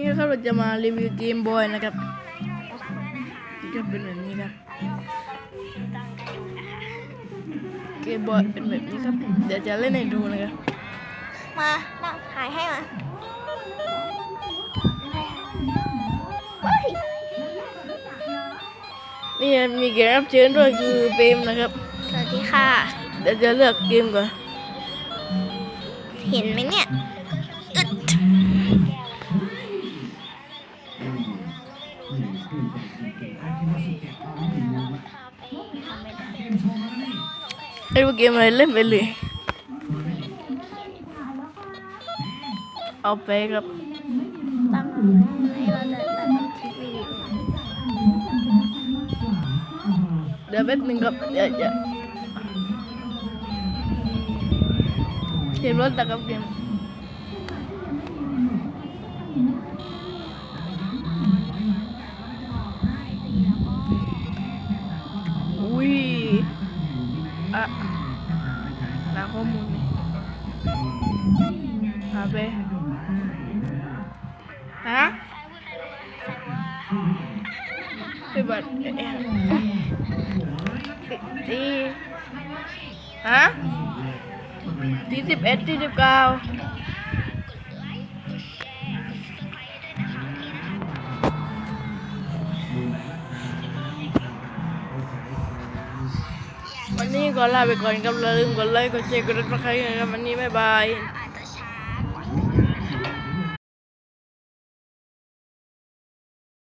นี่นะครับเราจะมารีวิวเกมบอยนะครับนี่ก็เป็นแบบนี้ครับเกมบอยเป็นแบบนี้ครับ เดี๋ยวจะเล่นให้ดูนะครับ มานั่งถ่ายให้มาว้ายนี่มีเกมรับเชิญด้วยคือเฟรมนะครับ สวัสดีค่ะ เดี๋ยวจะเลือกเกมก่อน เห็นไหมเนี่ย ไอ้ว่าเกมอะไรเล่นไปเลยเอาไปครับตั้งให้เราจะตัดคลิปวิดีโอเดี๋ยวแป๊บหนึงครับเดี๋ยวจะเกมรถนะครับเกม อะหาข้อมูลนี่หาไปฮะไปบัตรเอ๊ะตีฮะตีสิบเอ็ดตีสิบเก้า วันนี้ก็ลาไปก่อนครับอย่าลืมกดไลค์กดแชร์กดติดตามใครนะครับวันนี้บ๊ายบาย